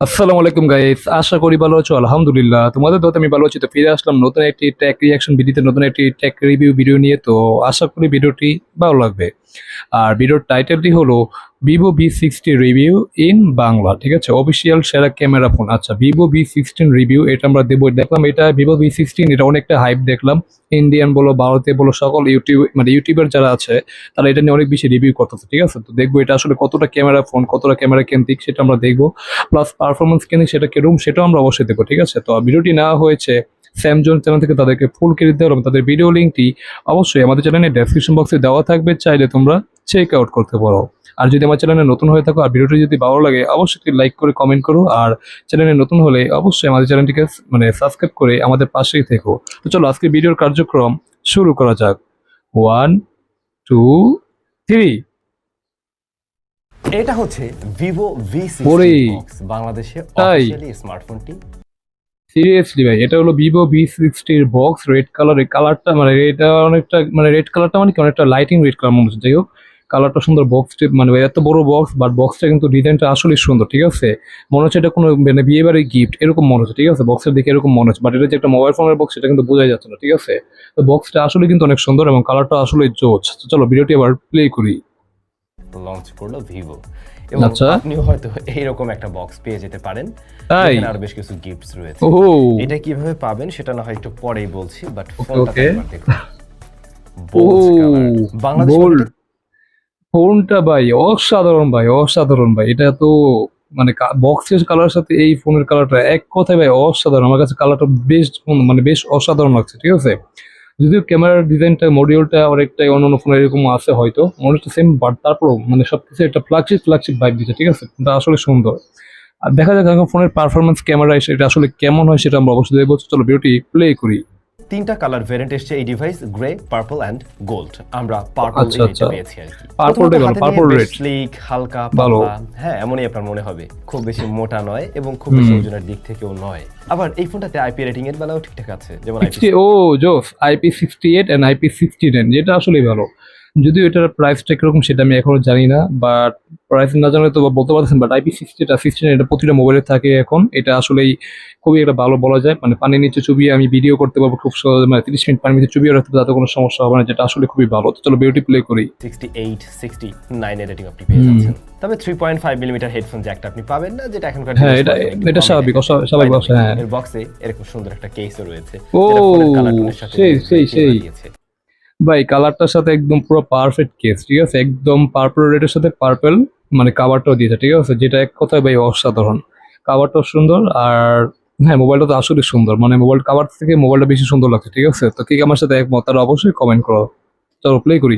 আসসালামু আলাইকুম গাইস আশা করি ভালো আছো। আলহামদুলিল্লাহ। তোমাদের দোতে আমি ভালো আছি। তো ফিরে আসলাম নতুন একটি ট্যাক রিয়াকশন ভিডিওতে নতুন একটি ট্যাক রিভিউ ভিডিও নিয়ে। তো আশা করি ভিডিওটি ভালো লাগবে। আর ভিডিওর টাইটেলটি হলো Vivo V sixty review in Bangla ঠিক আছে? অফিসিয়াল সেরা ক্যামেরা ফোন আচ্ছা ভিভো বি সিক্সটিন রিভিউ এটা আমরা দেবো। দেখলাম এটা ভিভো বি সিক্সটিন এটা অনেকটা হাইপ দেখলাম। ইন্ডিয়ান বলো, ভারতে বলো, সকল ইউটিউব মানে ইউটিউবার যারা আছে, তারা এটা নিয়ে অনেক বেশি রিভিউ করতেছে, ঠিক আছে? তো দেখব এটা আসলে কতটা ক্যামেরা ফোন কতটা ক্যামেরা কেন্দ্রিক, সেটা আমরা দেখব। প্লাস পারফরমেন্স কেন সেটা কীরকম সেটাও আমরা অবশ্যই দেখব, ঠিক আছে? তো ভিডিওটি নেওয়া হয়েছে স্যামজন চ্যানেল থেকে তাদেরকে ফুল ক্রেডিট দেওয়া এবং তাদের ভিডিও লিঙ্কটি অবশ্যই আমাদের চ্যানেলের ডেসক্রিপশন বক্সে দেওয়া থাকবে চাইলে তোমরা চেক আউট করতে পারো। আর যদি আমার চ্যানেলে নতুন হয়ে থাকো আর ভিডিওটি যদি ভালো লাগে অবশ্যই লাইক করে কমেন্ট করো। আর চ্যানেলে নতুন হলে অবশ্যই আমাদের চ্যানেলটিকে মানে সাবস্ক্রাইব করে আমাদের পাশেই থেকো। তো চলো আজকে ভিডিওর কার্যক্রম শুরু করা যাক। ওয়ান টু থ্রি এটা হচ্ছে ভিভো ভি ওরে। বাংলাদেশে? অফিসিয়ালি স্মার্টফোনটি সিরিয়াসলি ভাই, এটা হলো ভিভো ভি সিক্সটির বক্স রেড কালার এই কালারটা মানে এটা অনেকটা মানে রেড কালারটা মানে কি অনেকটা লাইটিং রেড কালার মনে হচ্ছে। যাই হোক কালারটা সুন্দর বক্স মানে এত বড় বক্স বাট বক্সটা কিন্তু ডিজাইনটা আসলে সুন্দর, ঠিক আছে? মনে হচ্ছে এটা কোনো মানে বিয়ে বাড়ির গিফট এরকম মনে হচ্ছে, ঠিক আছে? বক্সের দিকে এরকম মনে হচ্ছে বাট এটা যে একটা মোবাইল ফোনের বক্স সেটা কিন্তু বোঝাই যাচ্ছে না, ঠিক আছে? তো বক্সটা আসলে কিন্তু অনেক সুন্দর এবং কালারটা আসলে জোচ। চলো ভিডিওটি আবার প্লে করি। লঞ্চ করল ভিভো এবং আচ্ছা। আপনিও হয়তো এইরকম একটা বক্স পেয়ে যেতে পারেন। আরও বেশ কিছু গিফটস রয়েছে। এটা কীভাবে পাবেন সেটা না হয় একটু পরেই বলছি বাট ফোনটা একবার দেখুন। বাংলাদেশে ফোনটা ভাই অসাধারণ ভাই অসাধারণ ভাই। এটা তো মানে বক্সের কালার সাথে এই ফোনের কালারটা এক কথায় ভাই অসাধারণ। আমার কাছে কালারটা বেশ মানে বেশ অসাধারণ লাগছে ঠিক আছে? যদিও ক্যামেরার ডিজাইনটা মডিউলটা অনেকটাই অন্য অন্য ফোনের এরকম আছে হয়তো। অনেকটা সেম বাট তারপরও মানে সব কিছু একটা ফ্ল্যাগশিপ ফ্ল্যাগশিপ বাইক দিচ্ছে ঠিক আছে? এটা আসলে সুন্দর। আর দেখা যাক এখন ফোনের পারফরমেন্স ক্যামেরা এটা আসলে কেমন হয় সেটা আমরা অবশ্যই দেখব। চলো ভিডিওটি প্লে করি। তিনটা কালার ভেরিয়েন্ট এসেছে এই device grey purple and gold আমরা পার্পল আচ্ছা, আচ্ছা। পেয়েছি আর কি। পার্পল টাই ভালো, purple red। স্লিক হালকা। পাতলা। হ্যাঁ এমনই আপনার মনে হবে। খুব বেশি মোটা নয় এবং খুব বেশি ওজনের দিক থেকেও নয়। আবার এই ফোনটাতে আইপি রেটিং এর বেলাও ঠিকঠাক আছে যেমন ও জোস IP sixty eight and IP sixty nine যেটা আসলেই ভালো। যদিও এটার প্রাইসটা কীরকম সেটা আমি এখনও জানি না বাট প্রাইস না জানলে তো বলতে পারছেন বাট আইপি সিক্সটিটা সিক্সটি নাইন এটা প্রতিটা মোবাইলে থাকে এখন। এটা আসলেই খুবই একটা ভালো বলা যায়। মানে পানির নিচে চুবিয়ে আমি ভিডিও করতে পারব খুব সহজ মানে তিরিশ মিনিট পানির নিচে চুবিয়ে রাখতে তাতে কোনো সমস্যা হবে না যেটা আসলে খুবই ভালো। তো চলো বিউটি প্লে করি। 68 69 এর রেটিং আপনি পেয়ে যাচ্ছেন। তবে 3.5 মিলিমিটার হেডফোন জ্যাকটা আপনি পাবেন না যেটা এখনকার হ্যাঁ, এটা- এটা স্বাভাবিক, স্বাভাবিক হ্যাঁ। এর বক্সে এরকম সুন্দর একটা কেসও রয়েছে। ও, সেই, সেই, সেই। ভাই কালারটার সাথে একদম পুরো পারফেক্ট কেস ঠিক আছে? একদম পার্পল রেডের সাথে পার্পল মানে কাভারটাও দিয়েছে, ঠিক আছে? যেটা এক কথায় ভাই অসাধারণ। কাভারটাও সুন্দর আর হ্যাঁ মোবাইলটা তো আসলে সুন্দর। মানে মোবাইল কাভার থেকে মোবাইলটা বেশি সুন্দর লাগছে, ঠিক আছে? তো কি আমার সাথে একমত তারা অবশ্যই কমেন্ট করো। চলো প্লে করি।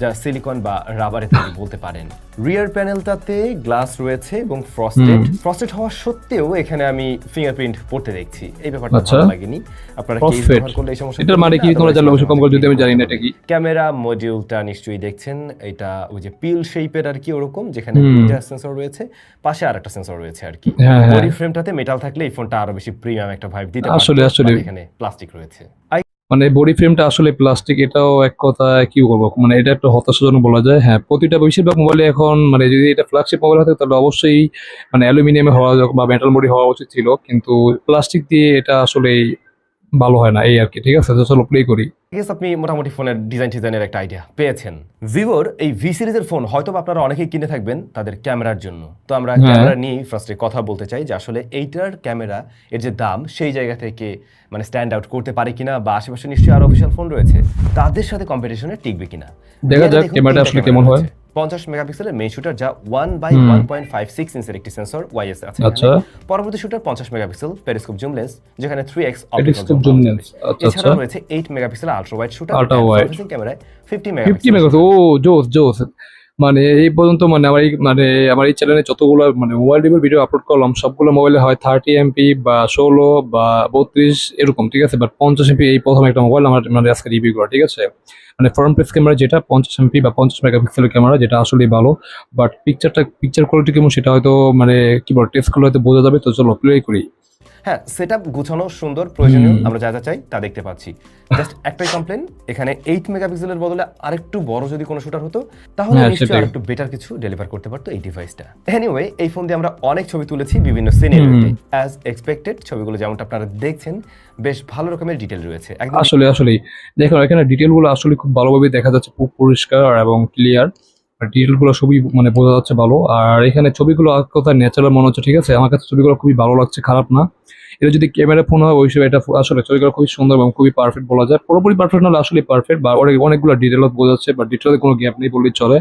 যা সিলিকন বা রাবারে তৈরি বলতে পারেন। রিয়ার প্যানেলটাতে গ্লাস রয়েছে এবং ফ্রস্টেড ফ্রস্টেড হওয়া সত্ত্বেও এখানে আমি ফিঙ্গারপ্রিন্ট পড়তে দেখছি। এই ব্যাপারটা আচ্ছা। ভালো লাগেনি। আপনারা Frosted। ব্যবহার করলে এই সমস্যা এটার মানে কি? তোমরা জানলে অবশ্যই কম করে যদি আমি জানি না এটা কি। ক্যামেরা মডিউলটা নিশ্চয়ই দেখছেন। এটা ওই যে পিল শেপের আর কি ওরকম যেখানে। দুইটা সেন্সর রয়েছে। পাশে আর একটা সেন্সর রয়েছে আর কি। বডি ফ্রেমটাতে মেটাল থাকলে এই ফোনটা আরও বেশি প্রিমিয়াম একটা ভাইব দিতে পারে। আসলে, আসলে। এখানে প্লাস্টিক রয়েছে। আই মানে বডি ফ্রেমটা আসলে প্লাস্টিক এটাও এক কথা, কি বলব? মানে এটা একটা হতাশাজনক বলা যায়। হ্যাঁ প্রতিটা বেশিরভাগ মোবাইলে এখন মানে যদি এটা ফ্ল্যাগশিপ মোবাইল হতো তাহলে অবশ্যই মানে অ্যালুমিনিয়ামে হওয়া, বা মেটাল বডি হওয়া উচিত ছিল। কিন্তু প্লাস্টিক দিয়ে এটা আসলে ভালো হয় না এই আর কি ঠিক আছে? তো চলো প্লে করি। গেস আপনি মোটামুটি ফোনের ডিজাইন ডিজাইনের একটা আইডিয়া পেয়েছেন। ভিভোর এই ভি সিরিজের ফোন হয়তো বা আপনারা অনেকেই কিনে থাকবেন তাদের ক্যামেরার জন্য। তো আমরা হ্যাঁ। ক্যামেরা নিয়ে ফার্স্টে কথা বলতে চাই যে আসলে এইটার ক্যামেরা এর যে দাম সেই জায়গা থেকে মানে স্ট্যান্ড আউট করতে পারে কিনা বা আশেপাশে নিশ্চয়ই আরও অফিসিয়াল ফোন রয়েছে তাদের সাথে কম্পিটিশনে টিকবে কিনা? দেখা যাক ক্যামেরাটা আসলে কেমন হয়। পঞ্চাশ মেগাপিক্সেলের মেইন শুটার যা one by. One point five six ইঞ্চের একটি সেন্সর ওয়াইএস আছে আচ্ছা। পরবর্তী শুটার পঞ্চাশ মেগাপিক্সেল পেরিস্কোপ জুম লেন্স যেখানে থ্রি এক্স Periscope zoom আচ্ছা, এছাড়াও আচ্ছা। রয়েছে eight megapixel ultra wide shooter. ক্যামেরায় ফিফটি মেগাপিক্সেল মেগা ও জোস জোস মানে এই পর্যন্ত মানে আমার এই মানে আমার এই চ্যানেলে যতগুলো মানে মোবাইল রিভিউ ভিডিও আপলোড করলাম সবগুলো মোবাইলে হয় থার্টি এমপি বা ষোলো বা বত্রিশ এরকম ঠিক আছে বাট পঞ্চাশ এমপি এই প্রথম একটা মোবাইল আমার মানে আজকে রিভিউ করা ঠিক আছে মানে ফ্রন্ট পেস ক্যামেরা যেটা পঞ্চাশ এমপি বা পঞ্চাশ মেগাপিক্সেলের ক্যামেরা যেটা আসলেই ভালো বাট পিকচারটা পিকচার কোয়ালিটি কেমন সেটা হয়তো মানে কি বল টেস্ট করলে হয়তো বোঝা যাবে, তো চলো প্লে করি। হ্যাঁ সেট আপ গুছানো সুন্দর প্রয়োজনীয় আমরা যা যা চাই তা দেখতে পাচ্ছি। জাস্ট একটাই কমপ্লেন এখানে এইট মেগাপিক্সেলের বদলে আরেকটু বড় যদি কোনো শুটার হতো তাহলে হ্যাঁ, নিশ্চয়ই। আরেকটু বেটার কিছু ডেলিভার করতে পারতো এই ডিভাইসটা এনিওয়ে এই ফোন দিয়ে আমরা অনেক ছবি তুলেছি বিভিন্ন সিনেরিওতে অ্যাজ এক্সপেক্টেড ছবিগুলো যেমনটা আপনারা দেখছেন বেশ ভালো রকমের ডিটেল রয়েছে। একদম আসলে আসলেই। দেখো এখানে ডিটেলগুলো আসলে খুব ভালোভাবে দেখা যাচ্ছে খুব পরিষ্কার এবং ক্লিয়ার ডিটেলগুলো সবই মানে বোঝা যাচ্ছে ভালো। আর এখানে ছবিগুলো এক কথা ন্যাচারাল মনে হচ্ছে ঠিক আছে? আমার কাছে ছবিগুলো খুবই ভালো লাগছে খারাপ না। এটা যদি ক্যামেরা ফোন হয় ওই হিসেবে এটা আসলে ছবিগুলো খুবই সুন্দর এবং খুবই পারফেক্ট বলা যায়। পুরোপুরি পারফেক্ট নাহলে আসলে পারফেক্ট বা অনেক অনেকগুলো ডিটেল বোঝা যাচ্ছে বা ডিটেলে কোনো গ্যাপ নেই বললেই চলে।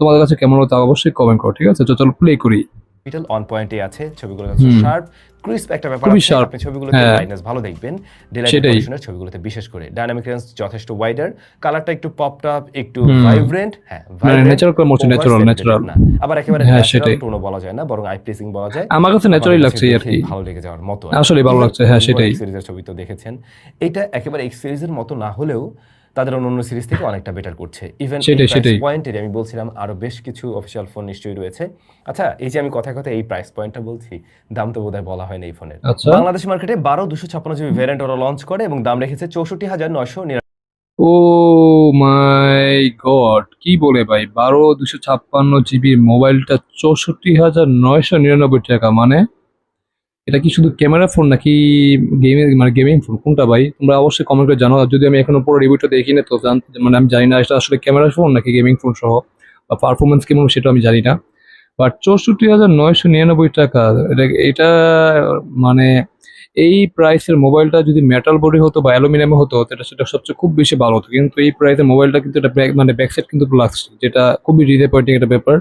তোমাদের কাছে কেমন হতো অবশ্যই কমেন্ট করো ঠিক আছে? তো চলো প্লে করি। ডিটেল অন পয়েন্টে আছে ছবিগুলো শার্প ক্রিস্প একটা ব্যাপার খুবই আছে আপনি ছবিগুলোতে হ্যাঁ। ব্রাইটনেস ভালো দেখবেন ডেলাইট। কন্ডিশনের ছবিগুলোতে বিশেষ করে ডাইনামিক রেঞ্জ যথেষ্ট ওয়াইডার কালারটা একটু পপড আপ একটু ভাইব্রেন্ট হ্যাঁ মনে হচ্ছে, natural, oversaturated natural। না আবার একেবারে হ্যাঁ, ন্যাচারাল সেটাই। টোনও বলা যায় না বরং আই প্লেসিং বলা যায় আমার কাছে ন্যাচারালি লাগছে আর কি ভালো লেগে যাওয়ার মতো আসলে ভালো লাগছে, হ্যাঁ, সেটাই। সিরিজের ছবি তো দেখেছেন এটা একেবারে এক্স সিরিজের মতো না হলেও তাদের অন্য সিরিজ থেকে অনেকটা বেটার করছে। ইভেন। পয়েন্টের আমি বলছিলাম আরও বেশ কিছু অফিসিয়াল ফোন নিশ্চয়ই রয়েছে। আচ্ছা এই যে আমি কথা কথা এই প্রাইস পয়েন্টটা বলছি দাম তো বোধহয় বলা হয়নি এই ফোনের আচ্ছা। বাংলাদেশ মার্কেটে বারো দুশো ছাপ্পান্ন জিবি ভ্যারিয়েন্ট ওরা লঞ্চ করে এবং দাম রেখেছে চৌষট্টি হাজার নয়শো ও মাই গড কি বলে ভাই? বারো দুশো ছাপ্পান্ন জিবি মোবাইলটা চৌষট্টি হাজার নয়শো নিরানব্বই টাকা মানে? এটা কি শুধু ক্যামেরা ফোন নাকি গেমিং মানে গেমিং ফোন? কোনটা ভাই? তোমরা অবশ্যই কমেন্ট করে জানাও। যদি আমি এখনও পুরো রিভিউটা দেখি না, তো মানে আমি জানি না এটা আসলে ক্যামেরা ফোন নাকি গেমিং ফোন সহ, বা পারফরমেন্স কেমন সেটা আমি জানি না। বাট চৌষট্টি হাজার নয়শো নিরানব্বই টাকা, এটা এটা মানে এই প্রাইসের মোবাইলটা যদি মেটাল বডি হতো বা অ্যালুমিনিয়ামে হতো তাহলে সেটা সবচেয়ে খুব বেশি ভালো হতো। কিন্তু এই প্রাইসের মোবাইলটা কিন্তু এটা মানে ব্যাক সাইড কিন্তু লাগছে যেটা খুবই ডিসঅ্যাপয়েন্টিং একটা ব্যাপার।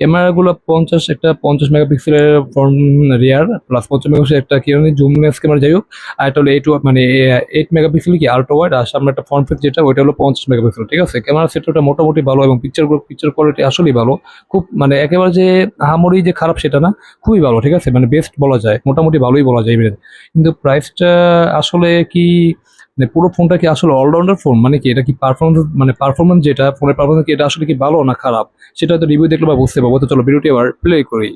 ক্যামেরাগুলো পঞ্চাশ, একটা পঞ্চাশ মেগাপিক্সেলের ফ্রন্ট রিয়ার প্লাস পঞ্চাশ মেগাপিক্সেল একটা কি জুম লেন্স ক্যামেরা যাই হোক, আর এটা হলো এইট মানে এইট মেগাপিক্সেল কি আল্ট্রা ওয়াইড আর সামনে একটা ফ্রন্ট ফেস যেটা, ওইটা হলো পঞ্চাশ মেগাপিক্সেল, ঠিক আছে? ক্যামেরা সেটটা মোটামুটি ভালো এবং পিকচারগুলো পিকচার কোয়ালিটি আসলেই ভালো। খুব মানে একেবারে যে আহামরি যে খারাপ সেটা না, খুবই ভালো, ঠিক আছে? মানে বেস্ট বলা যায়, মোটামুটি ভালোই বলা যায়। কিন্তু প্রাইসটা আসলে কি মানে পুরো ফোনটা কি আসলে অলরাউন্ডার ফোন মানে কি এটা কি পারফরমেন্স মানে পারফরমেন্স যেটা ফোনের পারফরমেন্স কি এটা আসলে কি ভালো না খারাপ? সেটা তো রিভিউ দেখলে বা বুঝতে পারব। তো চলো ভিডিওটি আবার প্লে করি।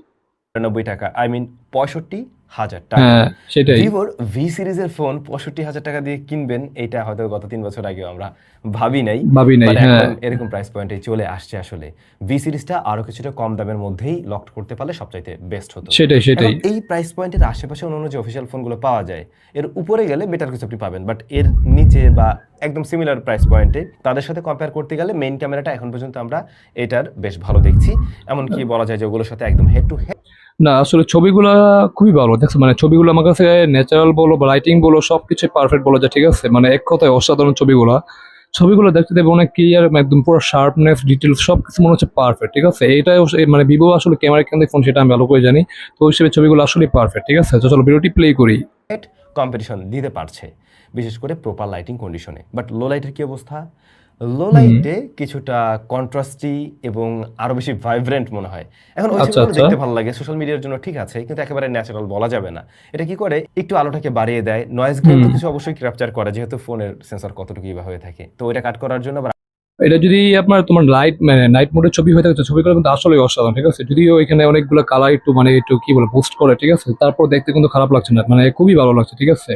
নিরানব্বই টাকা। আই মিন পঁয়ষট্টি হাজার টাকা। হ্যাঁ সেটাই। ভিভোর ভি সিরিজের ফোন পঁয়ষট্টি হাজার টাকা দিয়ে কিনবেন এটা হয়তো গত তিন বছর আগেও আমরা ভাবি নাই ভাবি নাই হ্যাঁ। এরকম প্রাইস পয়েন্টে চলে আসছে আসলে। ভি সিরিজটা আরও কিছুটা কম দামের মধ্যেই লক করতে পারলে সবচাইতে বেস্ট হতো। সেটাই সেটাই। এই প্রাইস পয়েন্টের আশেপাশে অন্যান্য যে অফিসিয়াল ফোনগুলো পাওয়া যায় এর উপরে গেলে বেটার কিছু আপনি পাবেন বাট এর নিচে বা একদম সিমিলার প্রাইস পয়েন্টে তাদের সাথে কম্পেয়ার করতে গেলে মেইন ক্যামেরাটা এখন পর্যন্ত আমরা এটার বেশ ভালো দেখছি। এমনকি বলা যায় যে ওগুলোর সাথে একদম হেড টু হেড না, আসলে ছবিগুলো খুবই ভালো, দেখছ? মানে ছবিগুলো আমার কাছে ন্যাচারাল বলো বা লাইটিং বলো সব কিছু পারফেক্ট বলা যায়, ঠিক আছে? মানে এক কথায় অসাধারণ ছবিগুলো। ছবিগুলো দেখতে দেবে অনেক ক্লিয়ার একদম পুরো শার্পনেস ডিটেলস সব কিছু মনে হচ্ছে পারফেক্ট ঠিক আছে? অবশ্য- মানে ভিভো আসলে ক্যামেরা কেন ফোন সেটা আমি ভালো করে জানি। তো ওই হিসেবে ছবিগুলো আসলে পারফেক্ট ঠিক আছে? চলো ভিডিওটি প্লে করি। কম্পিটিশন দিতে পারছে, বিশেষ করে প্রপার লাইটিং কন্ডিশনে বাট লো লাইটের কি অবস্থা? লো লাইটে কিছুটা কন্ট্রাস্টি এবং আরও বেশি ভাইব্রেন্ট মনে হয়। এখন ওই আচ্ছা, ছবিগুলো আচ্ছা। দেখতে ভালো লাগে সোশ্যাল মিডিয়ার জন্য ঠিক আছে কিন্তু একেবারে ন্যাচারাল বলা যাবে না। এটা কি করে? একটু আলোটাকে বাড়িয়ে দেয় নয়েজ তো কিছু অবশ্যই ক্যাপচার করে যেহেতু ফোনের সেন্সর কতটুকু বা হয়ে থাকে। তো ওইটা কাট করার জন্য এটা যদি আপনার তোমার লাইট মানে নাইট মোডের ছবি হয়ে থাকে ছবিগুলো কিন্তু আসলে অসাধারণ ঠিক আছে? যদিও এখানে অনেকগুলো কালার একটু মানে একটু কি বলে বুস্ট করে ঠিক আছে? তারপর দেখতে কিন্তু খারাপ লাগছে না মানে খুবই ভালো লাগছে ঠিক আছে?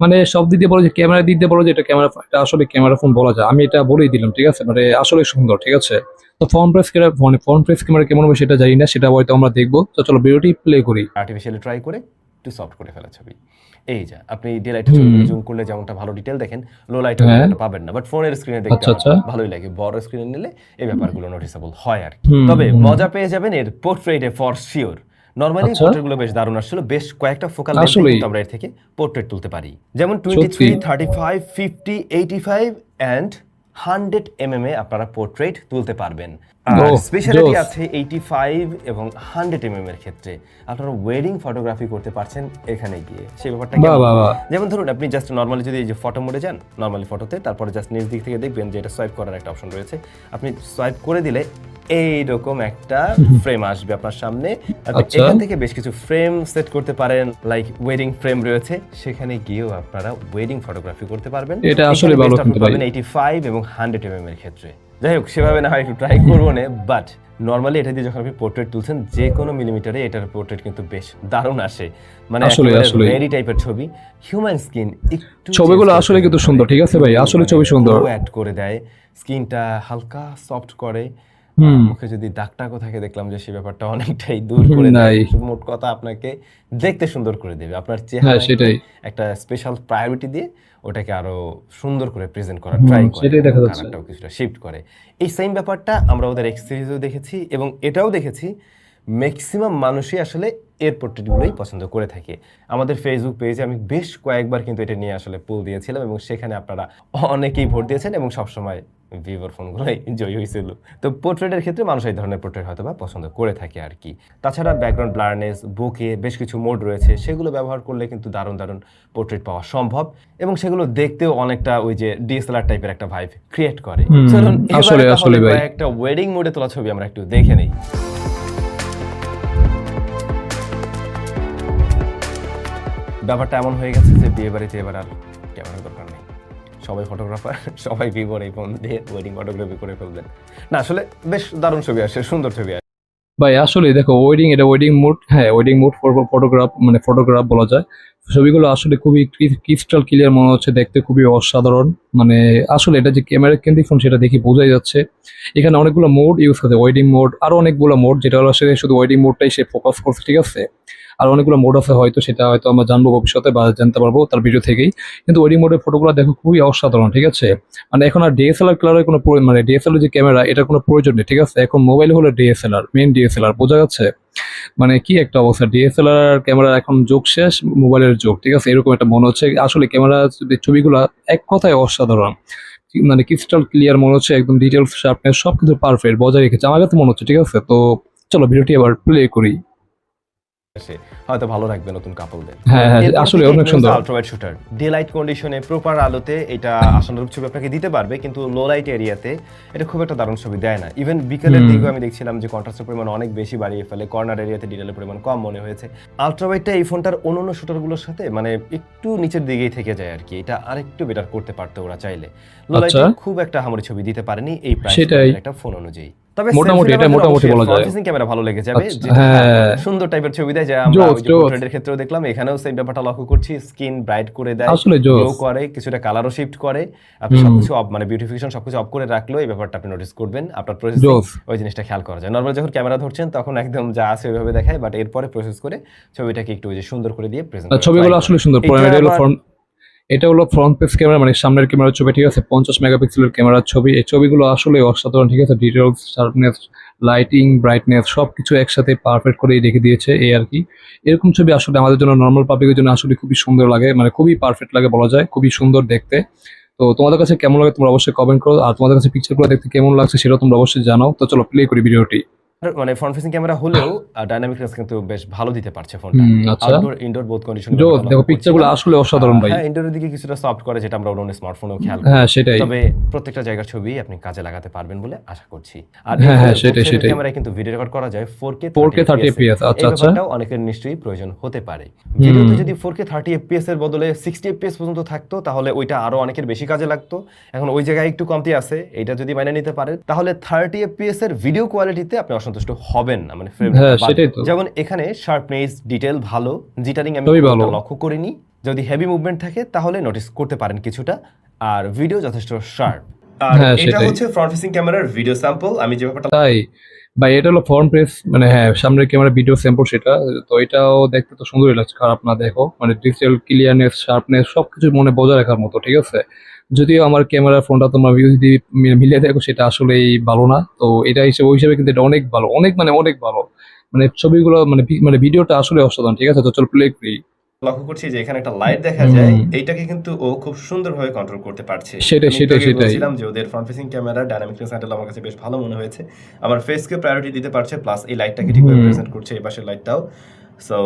মানে সব দিতে বলো যে ক্যামেরা দিতে বলো যে এটা ক্যামেরা এটা আসলে ক্যামেরা ফোন বলা যায়। আমি এটা বলেই দিলাম ঠিক আছে? মানে আসলে সুন্দর ঠিক আছে? তো ফ্রন্ট প্রেস ক্যামেরা মানে ফ্রন্ট প্রেস ক্যামেরা কেমন হবে সেটা জানি না সেটা হয়তো আমরা দেখব। তো চলো ভিডিওটি প্লে করি। আর্টিফিশিয়ালি ট্রাই করে একটু সফট করে ফেলা ছবি। এই যা আপনি ডে জুম করলে যেমনটা ভালো ডিটেল দেখেন লো লাইটে হ্যাঁ। পাবেন না। বাট ফোনের স্ক্রিনে দেখতে আচ্ছা, আচ্ছা। ভালোই লাগে। বড় স্ক্রিনে নিলে এই ব্যাপারগুলো নোটিসেবল হয় আর কি। তবে মজা পেয়ে যাবেন এর পোর্ট্রেটে ফর শিওর নর্মালি পোর্ট্রেটগুলো গুলো বেশ দারুণ আসছিল। বেশ কয়েকটা ফোকাল লেন্থ কিন্তু আমরা এর থেকে পোর্ট্রেট তুলতে পারি। যেমন twenty three. Thirty five fifty eighty five and hundred M এ আপনারা পোর্ট্রেট তুলতে পারবেন। স্পেশালিটি আছে এইটি ফাইভ এবং হান্ড্রেড এম এর ক্ষেত্রে। আপনারা ওয়েডিং ফটোগ্রাফি করতে পারছেন এখানে গিয়ে। সেই ব্যাপারটা যেমন ধরুন আপনি জাস্ট নর্মালি যদি এই যে ফটো মোডে যান নর্মালি ফটোতে তারপরে জাস্ট দিক থেকে দেখবেন যে এটা সোয়াইপ করার একটা অপশন রয়েছে। আপনি সোয়াইপ করে দিলে এইরকম একটা ফ্রেম আসবে আপনার সামনে। আচ্ছা। এখান থেকে বেশ কিছু ফ্রেম সেট করতে পারেন লাইক ওয়েডিং ফ্রেম রয়েছে। সেখানে গিয়েও আপনারা ওয়েডিং ফটোগ্রাফি করতে পারবেন। এটা আসলে ভালো কিন্তু ভাই। এইটি ফাইভ এবং হান্ড্রেড এম এর ক্ষেত্রে। যাই হোক সেভাবে না হয় একটু ট্রাই করব না বাট নর্মালি এটা দিয়ে যখন আপনি পোর্ট্রেট তুলছেন যে কোনো মিলিমিটারে এটার পোর্ট্রেট কিন্তু বেশ দারুণ আসে মানে আসলে, আসলে। রেডি টাইপের ছবি হিউম্যান স্কিন একটু ছবিগুলো আসলে কিন্তু সুন্দর, ঠিক আছে ভাই? আসলে ছবি সুন্দর। অ্যাড করে দেয় স্কিনটা হালকা সফট করে মুখে যদি দাগ টাকও থাকে দেখলাম যে সেই ব্যাপারটা অনেকটাই দূর করে দেয়। মোট কথা আপনাকে দেখতে সুন্দর করে দেবে। আপনার হ্যাঁ চেহারা সেটাই। একটা স্পেশাল প্রায়োরিটি দিয়ে ওটাকে আরও সুন্দর করে প্রেজেন্ট করার ট্রাই করে। সেটাই দেখা যাচ্ছে। কিছুটা শিফট করে। এই সেম ব্যাপারটা আমরা ওদের এক্স সিরিজেও দেখেছি এবং এটাও দেখেছি ম্যাক্সিমাম মানুষই আসলে এর পোর্ট্রেটগুলোই পছন্দ করে থাকে। আমাদের ফেসবুক পেজে আমি বেশ কয়েকবার কিন্তু এটা নিয়ে আসলে পোল দিয়েছিলাম এবং সেখানে আপনারা অনেকেই ভোট দিয়েছেন এবং সবসময় ভিভোর ফোনগুলোই জয়ী হয়েছিল। তো পোর্ট্রেটের ক্ষেত্রে মানুষ এই ধরনের পোর্ট্রেট হয়তো বা পছন্দ করে থাকে আর কি। তাছাড়া ব্যাকগ্রাউন্ড ব্লারনেস বুকে বেশ কিছু মোড রয়েছে সেগুলো ব্যবহার করলে কিন্তু দারুণ দারুণ পোর্ট্রেট পাওয়া সম্ভব এবং সেগুলো দেখতেও অনেকটা ওই যে ডিএসএলআর টাইপের একটা ভাইব ক্রিয়েট করে। চলুন তাহলে ওয়েডিং মোডে তোলা ছবি আমরা একটু দেখে নেই। ব্যাপারটা এমন হয়ে গেছে যে বিয়ে বাড়িতে এবার আর ক্যামেরার দরকার নেই। সবাই ফটোগ্রাফার সবাই ভিভোর এই ফোন দিয়ে ওয়েডিং ফটোগ্রাফি করে ফেলবেন। না, আসলে বেশ দারুণ ছবি আসে, সুন্দর ছবি আসে। ভাই আসলে দেখো ওয়েডিং এটা ওয়েডিং মুড হ্যাঁ ওয়েডিং মুড ফটোগ্রাফ মানে ফটোগ্রাফ বলা যায়। ছবিগুলো আসলে খুবই ক্রিস্টাল ক্লিয়ার মনে হচ্ছে, দেখতে খুবই অসাধারণ। মানে আসলে এটা যে ক্যামেরা কেন্দ্রিক ফোন সেটা দেখি বোঝাই যাচ্ছে। এখানে অনেকগুলো মোড ইউজ করছে ওয়েডিং মোড আরও অনেকগুলো মোড যেটা হলো আসলে শুধু ওয়েডিং মোডটাই সে ফোকাস করছে, ঠিক আছে? আর অনেকগুলো মোড আছে হয়তো, সেটা হয়তো আমরা জানব ভবিষ্যতে বা জানতে পারব তার ভিডিও থেকেই। কিন্তু ওয়েডিং মোডের ফটোগুলো দেখো খুবই অসাধারণ, ঠিক আছে? মানে এখন আর ডিএসএলআর ক্লারের কোনো মানে ডিএসএলআর যে ক্যামেরা এটা কোনো প্রয়োজন নেই, ঠিক আছে? এখন মোবাইল হলো ডিএসএলআর মেন ডিএসএলআর বোঝা যাচ্ছে? মানে কি একটা অবস্থা? ডিএসএলআর ক্যামেরা এখন যোগ শেষ, মোবাইলের যোগ, ঠিক আছে? এরকম একটা মনে হচ্ছে। আসলে ক্যামেরা ছবিগুলো এক কথায় অসাধারণ মানে ক্রিস্টাল ক্লিয়ার মনে হচ্ছে, একদম ডিটেলস শার্পনেস সব কিছু পারফেক্ট বজায় রেখেছে। আমার কাছে মনে হচ্ছে, ঠিক আছে? তো চলো, ভিডিওটি আবার প্লে করি। হয়তো ভালো লাগবে নতুন কাপলদের হ্যাঁ, হ্যাঁ, আসলে অনেক সুন্দর। শুটার ডে লাইট কন্ডিশনে প্রপার আলোতে এটা আশানুরূপ ছবি আপনাকে দিতে পারবে কিন্তু লো লাইট এরিয়াতে এটা খুব একটা দারুণ ছবি দেয় না। ইভেন বিকেলের দিকেও আমি দেখছিলাম যে কন্ট্রাস্টের পরিমাণ অনেক বেশি বাড়িয়ে ফেলে কর্নার এরিয়াতে ডিটেলের পরিমাণ কম মনে হয়েছে। আলট্রাওয়াইডটা এই ফোনটার অন্যান্য শুটারগুলোর সাথে মানে একটু নিচের দিকেই থেকে যায় আর কি এটা আরেকটু বেটার করতে পারতো ওরা চাইলে। লো লাইটে আচ্ছা। খুব একটা হামরি ছবি দিতে পারেনি এই প্রাইস একটা ফোন অনুযায়ী। তবে মোটামুটি, এটা মোটামুটি বলা যায়। front-facing ক্যামেরা ভালো লেগে যাবে আচ্ছা, হ্যাঁ। সুন্দর টাইপের ছবি দেয় যা আমরা পোর্ট্রেটের ক্ষেত্রেও দেখলাম এখানেও সেই ব্যাপারটা লক্ষ্য করছি। স্কিন ব্রাইট করে দেয় আসলে। গ্লো করে কিছুটা কালারও শিফট করে। আপনি সবকিছু অফ মানে বিউটিফিকেশন সবকিছু অফ করে রাখলেও এই ব্যাপারটা আপনি নোটিস করবেন। আপনার প্রসেসিং ওই জিনিসটা খেয়াল করা যায়। নর্মাল যখন ক্যামেরা ধরছেন তখন একদম যা আছে ওইভাবে দেখায় বাট এরপরে প্রসেস করে ছবিটাকে একটু ওই যে সুন্দর করে দিয়ে প্রেজেন্ট ছবিগুলো আসলে সুন্দর। এটা হলো ফ্রন্ট পেজ ক্যামেরা মানে সামনের ক্যামেরার ছবি, ঠিক আছে? পঞ্চাশ মেগাপিক্সেলের ক্যামেরার ছবি। এই ছবিগুলো আসলে অসাধারণ, ঠিক আছে? ডিটেলস শার্পনেস লাইটিং ব্রাইটনেস সব কিছু একসাথে পারফেক্ট করে রেখে দিয়েছে এই আর কি। এরকম ছবি আসলে আমাদের জন্য নর্মাল পাবলিকের জন্য আসলে খুবই সুন্দর লাগে মানে খুবই পারফেক্ট লাগে বলা যায়, খুবই সুন্দর দেখতে। তো তোমাদের কাছে কেমন লাগে তোমরা অবশ্যই কমেন্ট করো, আর তোমাদের কাছে পিকচারগুলো দেখতে কেমন লাগছে সেটা তোমরা অবশ্যই জানাও। তো চলো প্লে করি ভিডিওটি মানে ফ্রন্ট ফেসিং ক্যামেরা হলেও ডাইনামিক রেঞ্জ কিন্তু বেশ ভালো দিতে পারছে ফোনটা। আউটডোর ইনডোর বোথ কন্ডিশন জো দেখো পিকচারগুলো আসলে অসাধারণ ভাই। হ্যাঁ ইনডোরের দিকে কিছুটা সফট করে যেটা আমরা অন্য স্মার্টফোনেও খেয়াল করি। হ্যাঁ সেটাই। তবে প্রত্যেকটা জায়গার ছবি আপনি কাজে লাগাতে পারবেন বলে আশা করছি। আর হ্যাঁ, হ্যাঁ, সেটাই, সেটাই। ক্যামেরায় কিন্তু ভিডিও রেকর্ড করা যায় 4K 4K 30 fps, আচ্ছা, আচ্ছা। ব্যাপারটাও অনেকের নিশ্চয়ই প্রয়োজন হতে পারে। ভিডিওতে যদি 4K 30 fps এর বদলে 60 fps পর্যন্ত থাকতো তাহলে ওইটা আরও অনেকের বেশি কাজে লাগতো। এখন ওই জায়গায় একটু কমতি আছে এটা যদি মাইনে নিতে পারে তাহলে 30 fps এর ভিডিও কোয়ালিটিতে আপনি অসন্তুষ্ট হবেন না মানে হ্যাঁ। যেমন এখানে শার্পনেস ডিটেল ভালো জিটারিং আমি লক্ষ্য করিনি। যদি হেভি মুভমেন্ট থাকে তাহলে নোটিস করতে পারেন কিছুটা। আর ভিডিও যথেষ্ট শার্প আর হ্যাঁ, এটা হচ্ছে ফ্রন্ট ফেসিং ক্যামেরার ভিডিও স্যাম্পল আমি যে ব্যাপারটা তাই। ভাই এটা হলো ফ্রন্ট প্রেস মানে হ্যাঁ সামনের ক্যামেরা ভিডিও স্যাম্পল সেটা। তো এটাও দেখতে তো সুন্দরই লাগছে। খারাপ না দেখো মানে ডিজিটাল ক্লিয়ারনেস শার্পনেস সবকিছু মনে বজায় রাখার মতো ঠিক আছে? যদিও আমার ক্যামেরা ফোনটা তোমার যদি মিলিয়ে দেখো সেটা আসলেই ভালো না। তো এটা হিসেবে ওই হিসেবে কিন্তু এটা অনেক ভালো অনেক মানে অনেক ভালো। মানে ছবিগুলো মানে মানে ভিডিওটা আসলে অসাধারণ ঠিক আছে? তো চল প্লে করি। লক্ষ্য করছি যে এখানে একটা লাইট দেখা যায়। এইটাকে কিন্তু ও খুব সুন্দরভাবে কন্ট্রোল করতে পারছে। সেটাই, একটু আগেই বলছিলাম যে ওদের front facing camera dynamic handle আমার কাছে বেশ ভালো মনে হয়েছে। আমার ফেসকে প্রায়োরিটি দিতে পারছে প্লাস এই লাইটটাকে ঠিকভাবে প্রেজেন্ট করছে এই পাশের লাইটটাও সো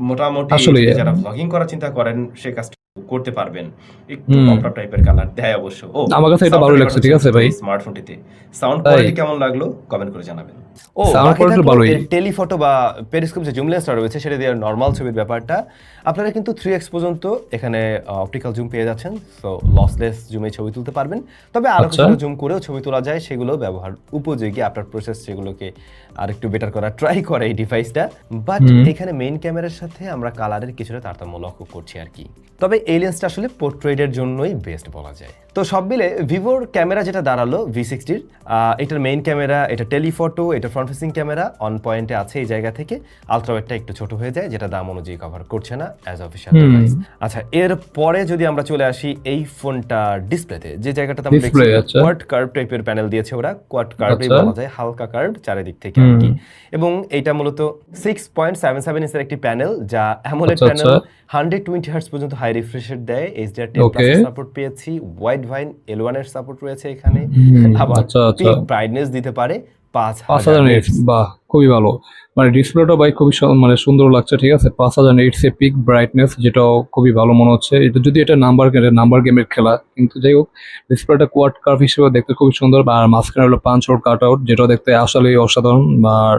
মোটামুটি আসলে- যারা ব্লগিং করার চিন্তা করেন সে কাজটা করতে পারবেন। একটু। পপআপ টাইপের কালার দেয় অবশ্য। ও আমার কাছে এটা ভালো লাগছে, ঠিক আছে ভাই? স্মার্টফোনটিতে সাউন্ড কোয়ালিটি কেমন লাগল? কমেন্ট করে জানাবেন। ও Sound quality ভালোই। টেলিফটো বা পেরিস্কোপ যে জুম লেন্সটা রয়েছে সেটা দিয়ে নরমাল ছবির ব্যাপারটা। আপনারা কিন্তু থ্রি এক্স পর্যন্ত এখানে অপটিক্যাল জুম পেয়ে যাচ্ছেন। সো লসলেস জুমে ছবি তুলতে পারবেন। তবে আরও আচ্ছা। কিছু জুম করেও ছবি তোলা যায় সেগুলো ব্যবহার উপযোগী আপনার প্রসেস সেগুলোকে আর একটু বেটার করার ট্রাই করে এই ডিভাইসটা বাট এখানে মেইন ক্যামেরার সাথে আমরা কালারের কিছুটা তারতম্য লক্ষ্য করছি আর কি। তবে এই লেন্সটা আসলে পোর্ট্রেটের জন্যই বেস্ট বলা যায়। তো সব মিলে ভিভোর ক্যামেরা যেটা দাঁড়াল ভি সিক্সটির এটার মেইন ক্যামেরা এটা টেলিফটো এটা ফ্রন্ট ফেসিং ক্যামেরা অন পয়েন্টে আছে এই জায়গা থেকে আলট্রাওয়েটটা একটু ছোট হয়ে যায় যেটা দাম অনুযায়ী কভার করছে না অ্যাজ অফিসিয়াল আচ্ছা এর পরে যদি আমরা চলে আসি এই ফোনটা ডিসপ্লেতে যে জায়গাটাতে আমরা দেখছি। কোয়াড কার্ভ টাইপের প্যানেল দিয়েছে ওরা কোয়াড কার্ভই আচ্ছা। বলা যায় হালকা কার্ভ চারিদিক থেকে আর কি এবং এটা মূলত সিক্স পয়েন্ট সেভেন সেভেন ইঞ্চের একটি প্যানেল যা AMOLED panel. Hundred twenty hertz পর্যন্ত হাই রিফ্রেশের দেয় এইচডিআর টেন. সাপোর্ট পেয়েছি ওয়াইড ভাইন এল ওয়ানের সাপোর্ট রয়েছে এখানে। আবার আচ্ছা, আচ্ছা। পিক ব্রাইটনেস দিতে পারে পাঁচ হাজার নিটস বাহ খুবই ভালো। মানে ডিসপ্লেটা ভাই খুবই মানে সুন্দর লাগছে ঠিক আছে? পাঁচ হাজার নিটস এ পিক ব্রাইটনেস যেটাও খুবই ভালো মনে হচ্ছে। এটা যদি এটা নাম্বার নাম্বার গেমের খেলা কিন্তু যাই হোক ডিসপ্লেটা কোয়াড কার্ভ হিসেবে দেখতে খুবই সুন্দর আর মাঝখানে হলো পাঁচ হোল কাট আউট যেটা দেখতে আসলেই অসাধারণ আর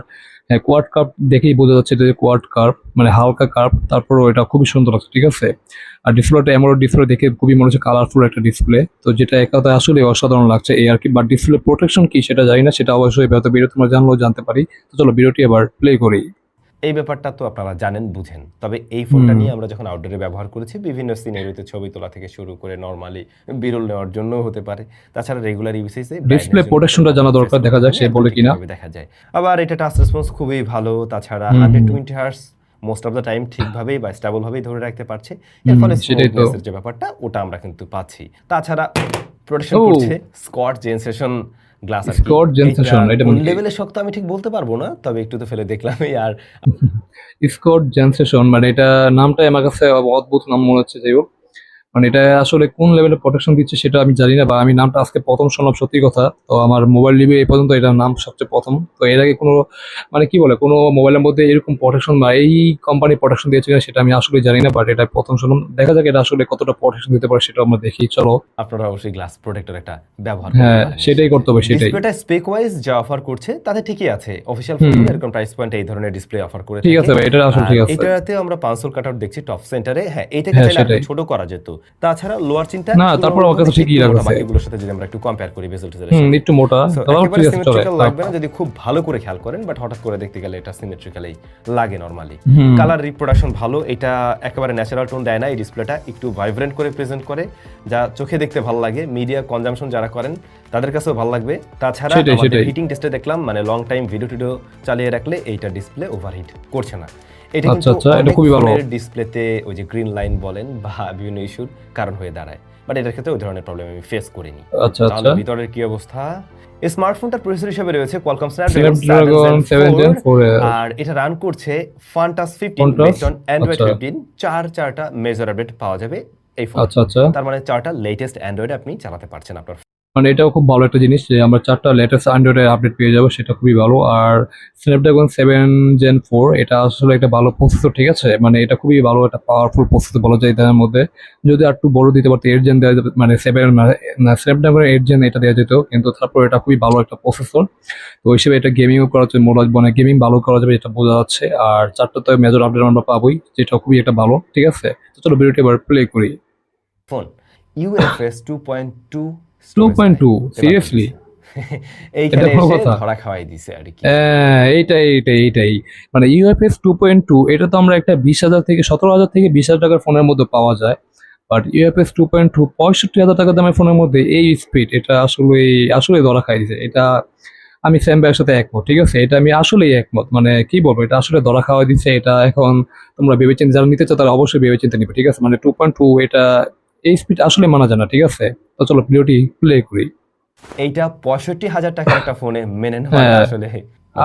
হ্যাঁ কোয়াড কার্ভ দেখেই বোঝা যাচ্ছে যে কোয়াড কার্ভ মানে হালকা কার্ভ তারপরও এটা খুবই সুন্দর লাগছে ঠিক আছে? আর ডিসপ্লেটা এমন ডিসপ্লে দেখে খুবই মনে হচ্ছে কালারফুল একটা ডিসপ্লে। তো যেটা একাতে আসলে অসাধারণ লাগছে এই আর কি। বাট ডিসপ্লে প্রোটেকশন কি সেটা জানি না সেটা অবশ্যই হয়তো ভিডিও তোমরা জানলেও জানতে পারি। তো চলো ভিডিওটি এবার প্লে করি। এই ব্যাপারটা তো আপনারা জানেন বুঝেন। তবে এই ফোনটা নিয়ে আমরা যখন আউটডোরে ব্যবহার করেছি বিভিন্ন সিনারিতে ছবি তোলা থেকে শুরু করে নর্মালি বিরল নেওয়ার জন্য হতে পারে। তাছাড়া রেগুলার ইউসেসে Display protection টা জানা দরকার, দেখা যাক সে বলে কিনা। দেখা যায়। আবার এটা টাচ রেসপন্স খুবই ভালো তাছাড়া হুম। Hundred twenty hertz most of the time ঠিকভাবেই বা স্টেবলভাবেই ধরে রাখতে পারছে। এর ফলে স্মুথনেসের যে ব্যাপারটা ওটা আমরা কিন্তু পাচ্ছি। তাছাড়া প্রোটেকশন। করছে স্কট জেনসেশন গ্লাস আর স্কট জেনসেশন এটা মানে? লেভেলে শক্ত আমি ঠিক বলতে পারব না তবে একটু তো ফেলে দেখলামই আর স্কট জেনসেশন মানে এটা নামটাই আমার কাছে অদ্ভুত নাম মনে হচ্ছে যাই হোক। মানে এটা আসলে কোন লেভেলে প্রোটেকশন দিচ্ছে সেটা আমি জানি না বা আমি নামটা আজকে প্রথম শুনলাম সত্যি কথা। তো আমার মোবাইল লিভে এই পর্যন্ত এটার নাম সবচেয়ে প্রথম। তো এর আগে কোনো মানে কি বলে কোনো মোবাইলের মধ্যে এরকম প্রোটেকশন বা এই কোম্পানি প্রোটেকশন দিয়েছে কিনা সেটা আমি আসলে জানি না বাট এটা প্রথম শুনলাম। দেখা যাক এটা আসলে কতটা প্রোটেকশন দিতে পারে সেটা আমরা দেখি চলো। আপনারা অবশ্যই গ্লাস প্রোটেক্টর একটা ব্যবহার হ্যাঁ সেটাই করতে হবে সেটাই। ডিসপ্লেটা স্পেক ওয়াইজ যা অফার করছে তাতে ঠিকই আছে। অফিসিয়াল হুম। ফোন এরকম প্রাইস পয়েন্ট এই ধরনের ডিসপ্লে অফার করে ঠিক আছে ভাই এটা আসলে ঠিক আছে। এটাতে আমরা পাঁচশোল কাট আউট দেখছি টপ সেন্টারে হ্যাঁ এইটাকে হ্যাঁ। ছোট করা যেত। তাছাড়া লোয়ার চিনটা না, তারপর কাছে ঠিকই লাগছে। বাকিগুলোর সাথে যদি আমরা একটু কম্পেয়ার করি বেজেল টেজেলের হুম একটু মোটা। ঠিক আছে চলে। লাগবে না যদি খুব ভালো করে খেয়াল করেন বাট হঠাৎ করে দেখতে গেলে এটা সিমেট্রিক্যালি লাগে নর্মালি। কালার রিপ্রোডাকশন ভালো এটা একেবারে ন্যাচারাল টোন দেয় না এই ডিসপ্লেটা একটু ভাইব্রেন্ট করে প্রেজেন্ট করে যা চোখে দেখতে ভালো লাগে মিডিয়া কনজামশন যারা করেন তাদের কাছেও ভালো লাগবে। তাছাড়া আমাদের হিটিং টেস্টে দেখলাম মানে লং টাইম ভিডিও টিডিও চালিয়ে রাখলে এইটা ডিসপ্লে ওভারহিট করছে না। এটা আচ্ছা, কিন্তু আচ্ছা, এটা খুবই ভালো। ডিসপ্লেতে ওই যে গ্রিন লাইন বলেন বা বিভিন্ন ইস্যুর কারণ হয়ে দাঁড়ায়। বাট এটার ক্ষেত্রে ওই ধরনের প্রবলেম আমি ফেস করিনি। আচ্ছা আচ্ছা। ভিতরের কি অবস্থা? এই স্মার্টফোনটার প্রসেসর হিসেবে রয়েছে Qualcomm Snapdragon seven gen four আর এটা রান করছে Funtouch fifteen Fantas? Based on Android আচ্ছা। ফিফটিন চার চারটা মেজর আপডেট পাওয়া যাবে এই ফোন আচ্ছা আচ্ছা। তার মানে চারটা লেটেস্ট অ্যান্ড্রয়েড আপনি চালাতে পারছেন আপনার মানে এটাও খুব ভালো একটা জিনিস যে আমরা চারটা লেটেস্ট অ্যান্ড্রয়েডের আপডেট পেয়ে যাব, সেটা খুবই ভালো। আর স্ন্যাপড্রাগন সেভেন জেন ফোর এটা আসলে একটা ভালো প্রসেসর ঠিক আছে? মানে এটা খুবই ভালো, একটা পাওয়ারফুল প্রসেসর বলা যায় তার মধ্যে। যদি আর একটু বড় দিতে পারতো এইট জেন দেওয়া যেত মানে সেভেন স্ন্যাপড্রাগন এইট জেন এটা দেওয়া যেত, কিন্তু তারপর এটা খুবই ভালো একটা প্রসেসর তো ওই হিসেবে এটা গেমিংও করা যাবে মোবাইল মানে গেমিং ভালো করা যাবে, এটা বোঝা যাচ্ছে। আর চারটা তো মেজর আপডেট আমরা পাবোই, যেটা খুবই একটা ভালো, ঠিক আছে? তো চলো ভিডিওটি এবার প্লে করি। Phone UFS two point two 2.2 seriously? এইখানে এটা কোনো এসে কথা? ধরা খাওয়াই দিছে আর কি। হ্যাঁ, এইটাই এইটাই এইটাই। মানে ইউএফএস টু পয়েন্ট টু এটা তো আমরা একটা বিশ হাজার থেকে সতেরো হাজার থেকে বিশ হাজার টাকার ফোনের মধ্যে পাওয়া যায়। But UFS two point two পঁয়ষট্টি হাজার টাকা দামের ফোনের মধ্যে এই স্পিড এটা আসলে আসলে ধরা খাই দিছে। এটা আমি স্যাম ভাইয়ের সাথে একমত ঠিক আছে? এটা আমি আসলেই একমত। মানে কি বলব এটা আসলে ধরা খাওয়া দিচ্ছে এটা এখন তোমরা ভেবেচিন্তে যারা নিতে চাও তারা অবশ্যই ভেবেচিন্তে নিবে ঠিক আছে? মানে টু পয়েন্ট টু এটা এই স্পিড আসলে মানা যায় না ঠিক আছে? তো চলো ভিডিওটি প্লে করি। এইটা পঁয়ষট্টি হাজার টাকার একটা ফোনে মেনে নেওয়া হ্যাঁ। আসলে।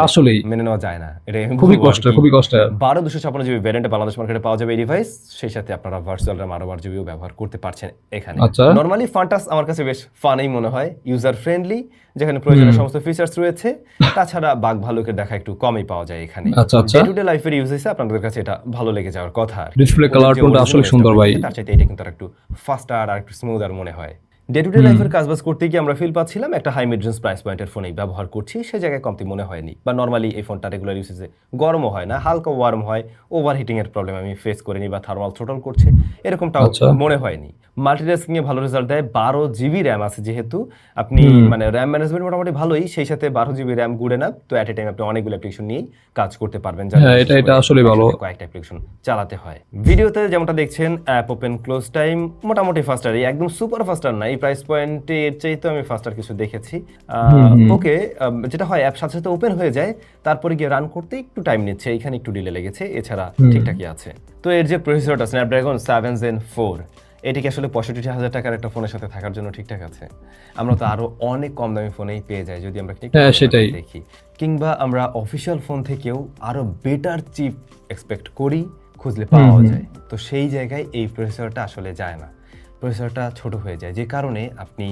আসলেই। মেনে নেওয়া যায় না। এটা খুবই কষ্ট খুবই কষ্ট বারো দুশো ছাপান্ন জিবি ভ্যারিয়েন্টে বাংলাদেশ মার্কেটে পাওয়া যাবে এই ডিভাইস সেই সাথে আপনারা ভার্চুয়াল র্যাম আরও বার জিবিও ব্যবহার করতে পারছেন এখানে। আচ্ছা। নর্মালি ফান্টাস আমার কাছে বেশ ফানই মনে হয় ইউজার ফ্রেন্ডলি যেখানে প্রয়োজনীয় সমস্ত ফিচার্স রয়েছে। তাছাড়া বাঘ ভালুকের দেখা একটু কমই পাওয়া যায় এখানে। আচ্ছা, আচ্ছা। ডে টু ডে লাইফের ইউজ হয়েছে আপনাদের কাছে এটা ভালো লেগে যাওয়ার কথা আর কি। Display ওদের color যে tone টা original আসলে সুন্দর ভাই। তার চাইতে এটা কিন্তু আর একটু ফাস্টার আর একটু স্মুদার মনে হয়। ডে টু ডে লাইফের কাজবাজ করতে গিয়ে আমরা ফিল পাচ্ছিলাম একটা হাই মিড রেঞ্জ প্রাইস পয়েন্টের ফোনেই ব্যবহার করছি সে জায়গায় কমতি মনে হয়নি। বা নর্মালি এই ফোনটা রেগুলার ইউসেজে গরমও হয় না হালকা ওয়ার্ম হয় ওভার হিটিং এর প্রবলেম আমি ফেস করিনি বা থার্মাল থ্রোটল করছে এরকমটাও আচ্ছা। মনে হয়নি। মাল্টিটাস্কিং এ ভালো রেজাল্ট দেয় বারো জিবি র্যাম আছে যেহেতু আপনি মানে র্যাম ম্যানেজমেন্ট মোটামুটি ভালোই সেই সাথে বারো জিবি র্যাম গুড়ে না তো অ্যাট এ টাইম আপনি অনেকগুলো অ্যাপ্লিকেশন নিয়েই কাজ করতে পারবেন। হ্যাঁ, এটা- এটা করে আসলেই ভালো। কয়েকটা অ্যাপ্লিকেশন চালাতে হয়। ভিডিওতে যেমনটা দেখছেন অ্যাপ ওপেন ক্লোজ টাইম মোটামুটি ফাস্টার একদম সুপার ফাস্টার না এই প্রাইস পয়েন্টে এর চাইতে আমি ফাস্টার কিছু দেখেছি। ওকে যেটা হয় অ্যাপ সাথে সাথে ওপেন হয়ে যায় তারপরে গিয়ে রান করতে একটু টাইম নিচ্ছে এখানে একটু ডিলে লেগেছে এছাড়া ঠিকঠাকই আছে। তো এর যে প্রসেসরটা স্ন্যাপড্রাগন সেভেন জেন ফোর এটি কি আসলে পঁয়ষট্টি হাজার টাকার একটা ফোনের সাথে থাকার জন্য ঠিকঠাক আছে? আমরা তো আরও অনেক কম দামি ফোনেই পেয়ে যাই যদি আমরা হ্যাঁ, সেটাই। দেখি। কিংবা আমরা অফিসিয়াল ফোন থেকেও আরও বেটার চিপ এক্সপেক্ট করি খুঁজলে পাওয়া যায়। তো সেই জায়গায় এই প্রসেসরটা আসলে যায় না। প্রসেসরটা ছোট হয়ে যায়। যে কারণে আপনি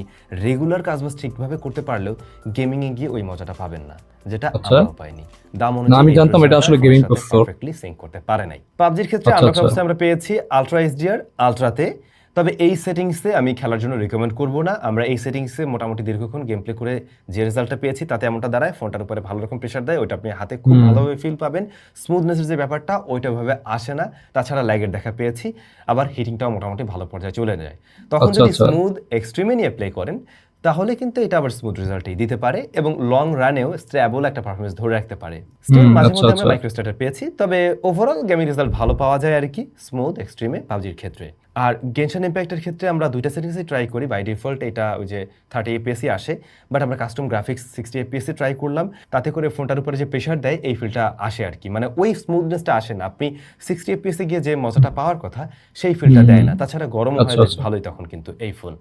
রেগুলার কাজবাজ ঠিকভাবে করতে পারলেও গেমিং এ গিয়ে ওই মজাটা পাবেন না যেটা আমরা আমরাও পাইনি। দাম অনুযায়ী আমি জানতাম এটা আসলে গেমিং প্রসেসর পারফেক্টলি সিঙ্ক করতে পারে নাই। পাবজির ক্ষেত্রে আচ্ছা, আমরা আচ্ছা। আমরা পেয়েছি আলট্রা এইচডিআর আলট্রাতে তবে এই সেটিংসে আমি খেলার জন্য রিকমেন্ড করব না। আমরা এই সেটিংসে মোটামুটি দীর্ঘক্ষণ গেম প্লে করে যে রেজাল্টটা পেয়েছি তাতে এমনটা দাঁড়ায় ফোনটার উপরে ভালো রকম প্রেশার দেয় ওইটা আপনি হাতে খুব ভালোভাবে ফিল পাবেন। স্মুথনেসের যে ব্যাপারটা ওইটা ভাবে আসে না। তাছাড়া ল্যাগের দেখা পেয়েছি। আবার হিটিংটাও মোটামুটি ভালো পর্যায়ে চলে যায়। তখন আচ্ছা, যদি আচ্ছা। স্মুথ এক্সট্রিমে নিয়ে প্লে করেন তাহলে কিন্তু এটা আবার স্মুথ রেজাল্টই দিতে পারে এবং লং রানেও স্ট্যাবল একটা পারফরমেন্স ধরে রাখতে পারে। হুম, মাঝে আচ্ছা, মধ্যে আমরা আচ্ছা। মাইক্রো স্টার্টার পেয়েছি তবে ওভারঅল গেমিং রেজাল্ট ভালো পাওয়া যায় আর কি স্মুথ এক্সট্রিমে পাবজির ক্ষেত্রে। আর গেনশন ইম্প্যাক্টের ক্ষেত্রে আমরা দুইটা সেটিংসই ট্রাই করি বাই ডিফল্ট এটা ওই যে থার্টি এপিএসি আসে বাট আমরা custom graphics sixty FPS try করলাম তাতে করে ফোনটার উপরে যে প্রেশার দেয় এই ফিলটা আসে আর কি। মানে ওই স্মুথনেসটা আসে না। আপনি সিক্সটি এপিএসি গিয়ে যে মজাটা পাওয়ার কথা সেই ফিলটা দেয় না। তাছাড়া গরম হয় আচ্ছা, বেশ আচ্ছা। ভালোই তখন কিন্তু এই ফোন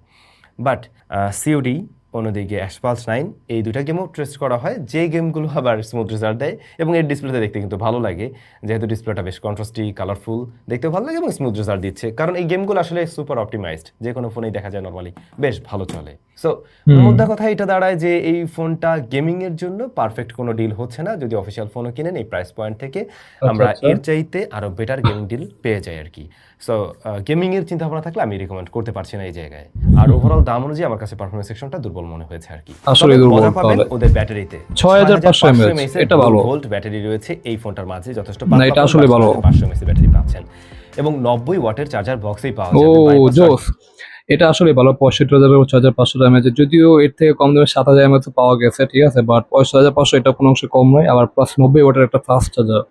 বাট সিওডি অন্যদিকে অ্যাসপালস নাইন এই দুটা গেমও টেস্ট করা হয়। যে গেমগুলো আবার স্মুথ রেজাল্ট দেয় এবং এর ডিসপ্লেতে দেখতে কিন্তু ভালো লাগে। যেহেতু ডিসপ্লেটা বেশ কন্ট্রাস্টি কালারফুল দেখতে ভালো লাগে এবং স্মুথ রেজাল্ট দিচ্ছে। কারণ এই গেমগুলো আসলে সুপার অপটিমাইজড যে কোনো ফোনেই দেখা যায় নর্মালি বেশ ভালো চলে। সো মোদ্দা কথা এটা দাঁড়ায় যে এই ফোনটা গেমিং এর জন্য পারফেক্ট কোনো ডিল হচ্ছে না যদি অফিসিয়াল ফোনও কিনেন এই প্রাইস পয়েন্ট থেকে আমরা আচ্ছা। এর চাইতে আরও বেটার গেমিং ডিল পেয়ে যাই আর কি সো গেমিং এর চিন্তা ভাবনা থাকলে আমি রিকমেন্ড করতে পারছি না এই জায়গায় আর ওভারঅল দাম অনুযায়ী আমার কাছে পারফরমেন্স সেকশনটা দুর্বল মনে হয়েছে আর কি আসলে দুর্বল পাবেন। ওদের ব্যাটারিতে 6500 mAh, এটা ভালো। ভোল্ট ব্যাটারি রয়েছে এই ফোনটার মাঝে যথেষ্ট না, এটা আসলে ভালো। পাঁচশো এমএসি ব্যাটারি পাচ্ছেন এবং নব্বই ওয়াটের চার্জার বক্সেই পাওয়া ও যাবে bypass জোস এটা আসলে ভালো, পঁয়ষট্টি হাজার ছয় হাজার পাঁচশো এমএচ যদিও এর থেকে কম দামে সাত হাজার এমএচ পাওয়া গেছে, ঠিক আছে? বাট পঁয়ষট্টি হাজার পাঁচশো এটা কোনো অংশে কম নয়, আবার প্লাস নব্বই ওয়াটের একটা ফাস্ট চার্জার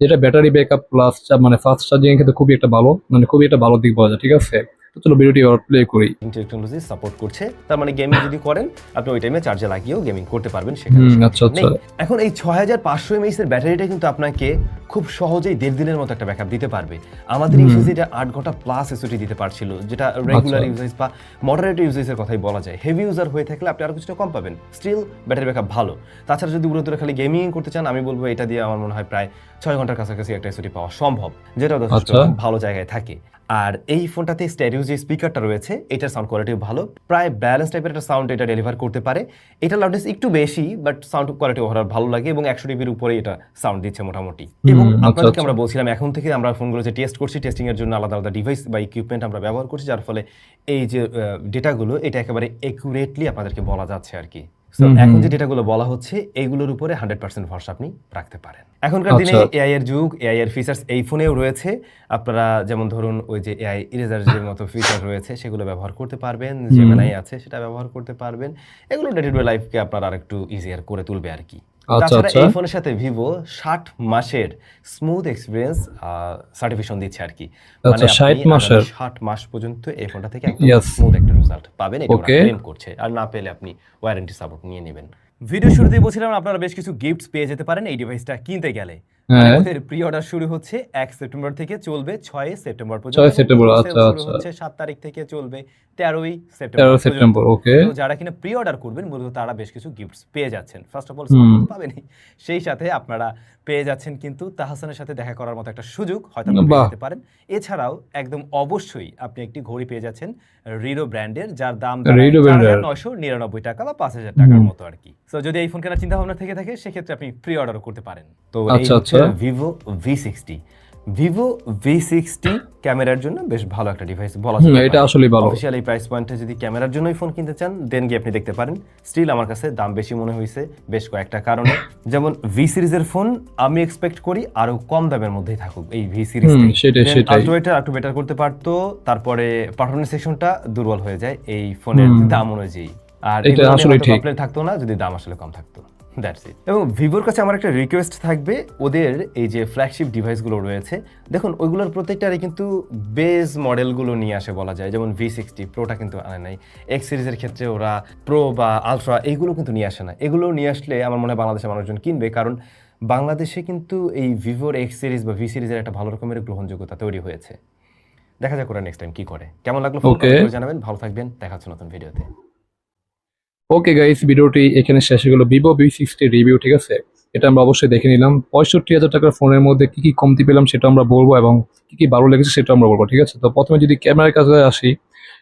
যেটা ব্যাটারি ব্যাকআপ প্লাস মানে ফাস্ট চার্জিং এর ক্ষেত্রে খুবই একটা ভালো মানে খুবই একটা ভালো দিক বলা যায়, ঠিক আছে? তো চলো ভিডিওটি প্লে করি। টেকনোলজি সাপোর্ট করছে। তার মানে গেমিং যদি করেন আপনি ওই টাইমে চার্জে লাগিয়েও গেমিং করতে পারবেন সেখানে। আচ্ছা, আচ্ছা। এখন এই ছয় হাজার পাঁচশো এমএইচ এর ব্যাটারিটা কিন্তু আপনাকে খুব সহজেই দেড় দিনের মতো একটা ব্যাকআপ দিতে পারবে। আমাদের আট ঘণ্টা প্লাস এসওটি দিতে পারছিল যেটা রেগুলার আচ্ছা। ইউজেস বা মডারেট ইউজেসের কথাই বলা যায়। হেভি ইউজার হয়ে থাকলে আপনি আরও কিছুটা কম পাবেন। স্টিল ব্যাটারি ব্যাকআপ ভালো। তাছাড়া যদি উড়ে খালি গেমিং করতে চান আমি বলব এটা দিয়ে আমার মনে হয় প্রায় ছয় ঘণ্টার কাছাকাছি একটা এসওটি পাওয়া সম্ভব যেটা যথেষ্ট আচ্ছা। ভালো জায়গায় থাকে। আর এই ফোনটাতে স্টেরিও যে স্পিকারটা রয়েছে এটার সাউন্ড কোয়ালিটিও ভালো। প্রায় ব্যালেন্স টাইপের একটা সাউন্ড এটা ডেলিভার করতে পারে। এটা লাউডনেস একটু বেশি বাট সাউন্ড কোয়ালিটি ওভারঅল ভালো লাগে এবং একশো ডিবির উপরে এটা সাউন্ড দিচ্ছে মোটামুটি। এবং আচ্ছা, আপনাদেরকে আচ্ছা। আমরা বলছিলাম এখন থেকে আমরা ফোনগুলো যে টেস্ট করছি টেস্টিং এর জন্য আলাদা আলাদা ডিভাইস বা ইকুইপমেন্ট আমরা ব্যবহার করছি যার ফলে এই যে ডেটাগুলো এটা একেবারে একুরেটলি আপনাদেরকে বলা যাচ্ছে আর কি। So, এখন যে ডেটাগুলো বলা হচ্ছে এইগুলোর উপরে হান্ড্রেড পার্সেন্ট ভরসা আপনি রাখতে পারেন। এখনকার দিনে আচ্ছা। এআই এর যুগ এআই এর ফিচার্স এই ফোনেও রয়েছে। আপনারা যেমন ধরুন ওই যে এআই ইরেজার যে মতো ফিচার রয়েছে সেগুলো ব্যবহার করতে পারবেন যে মেলাই আছে সেটা ব্যবহার করতে পারবেন। এগুলো ডে টু ডে লাইফকে আপনার আরেকটু ইজিয়ার করে তুলবে আর কি। তাছাড়া আচ্ছা। এই ফোনের সাথে ভিভো ষাট মাসের স্মুথ এক্সপিরিয়েন্স সার্টিফিকেশন দিচ্ছে আর কি। আচ্ছা, 60 মাসের? ষাট মাস পর্যন্ত এই ফোনটা থেকে স্মুথ একটা রেজাল্ট পাবেন এটা ক্লেম করছে। আর না পেলে আপনি ওয়ারেন্টি সাপোর্ট নিয়ে নেবেন। ভিডিও শুরুতেই বলছিলাম আপনারা বেশ কিছু গিফটস পেয়ে যেতে পারেন। এই ডিভাইসটা কিনতে গেলে হ্যাঁ। ওদের প্রি অর্ডার শুরু হচ্ছে এক সেপ্টেম্বর থেকে চলবে ছয় সেপ্টেম্বর পর্যন্ত। 6 সেপ্টেম্বর, আচ্ছা, আচ্ছা। হচ্ছে সাত তারিখ থেকে চলবে তেরোই তেরো সেপ্টেম্বর সেপ্টেম্বর ওকে। তো যারা কিনা প্রি অর্ডার করবেন মূলত তারা বেশ কিছু গিফটস পেয়ে যাচ্ছেন। First of all. পাবেনই। সেই সাথে আপনারা পেয়ে যাচ্ছেন কিন্তু তাহসানের সাথে দেখা করার মতো একটা সুযোগ হয়তো। যেতে পারেন। এছাড়াও একদম অবশ্যই আপনি একটি ঘড়ি পেয়ে যাচ্ছেন রিডো ব্র্যান্ডের যার দাম নয়শো নিরানব্বই টাকা বা পাঁচ হাজার টাকার মতো আর কি। তো যদি এই ফোন কেনার চিন্তা ভাবনা থেকে থাকে সেক্ষেত্রে আপনি প্রি অর্ডারও করতে পারেন। তো আচ্ছা, হচ্ছে। Vivo V sixty Vivo V sixty ক্যামেরার জন্য বেশ ভালো একটা ডিভাইস বলা এটা পারে। আসলেই ভালো। অফিসিয়াল এই প্রাইস পয়েন্টে যদি ক্যামেরার জন্যই ফোন কিনতে চান দেন গিয়ে আপনি দেখতে পারেন। স্টিল আমার কাছে দাম বেশি মনে হয়েছে বেশ কয়েকটা কারণে। যেমন ভি সিরিজের ফোন আমি এক্সপেক্ট করি আরও কম দামের মধ্যেই থাকুক এই ভি সিরিজ সেটাই, একটু বেটার করতে পারতো তারপরে পারফরমেন্স সেকশনটা দুর্বল হয়ে যায় এই ফোনের দাম অনুযায়ী। আর এটা হয়তো ঠিক। থাকতো না যদি দাম আসলে কম থাকতো। দ্যাটস ইট এবং ভিভোর কাছে আমার একটা রিকোয়েস্ট থাকবে ওদের এই যে ফ্ল্যাগশিপ ডিভাইসগুলো রয়েছে দেখুন ওইগুলোর প্রত্যেকটারই কিন্তু বেস মডেলগুলো নিয়ে আসে বলা যায় যেমন ভি সিক্সটি প্রোটা কিন্তু আনে নাই। এক্স সিরিজের ক্ষেত্রে ওরা প্রো বা আলট্রা এইগুলো কিন্তু নিয়ে আসে না। এগুলো নিয়ে আসলে আমার মনে হয় বাংলাদেশের মানুষজন কিনবে কারণ বাংলাদেশে কিন্তু এই ভিভোর এক্স সিরিজ বা ভি সিরিজের একটা ভালো রকমের গ্রহণযোগ্যতা তৈরি হয়েছে। দেখা যাক ওরা নেক্সট টাইম কি করে। কেমন লাগল? জানাবেন। ভালো থাকবেন। দেখা হচ্ছে নতুন ভিডিওতে ওকে গাইস ভিডিওটি এখানে শেষ হয়ে গেল। ভিভো ভি সিক্সটি রিভিউ ঠিক আছে? এটা আমরা অবশ্যই দেখে নিলাম। পঁয়ষট্টি হাজার টাকার ফোনের মধ্যে কি কি কমতি পেলাম সেটা আমরা বলব এবং কি কি ভালো লেগেছে সেটা আমরা বলব, ঠিক আছে? তো প্রথমে যদি ক্যামেরার কাছে আসি,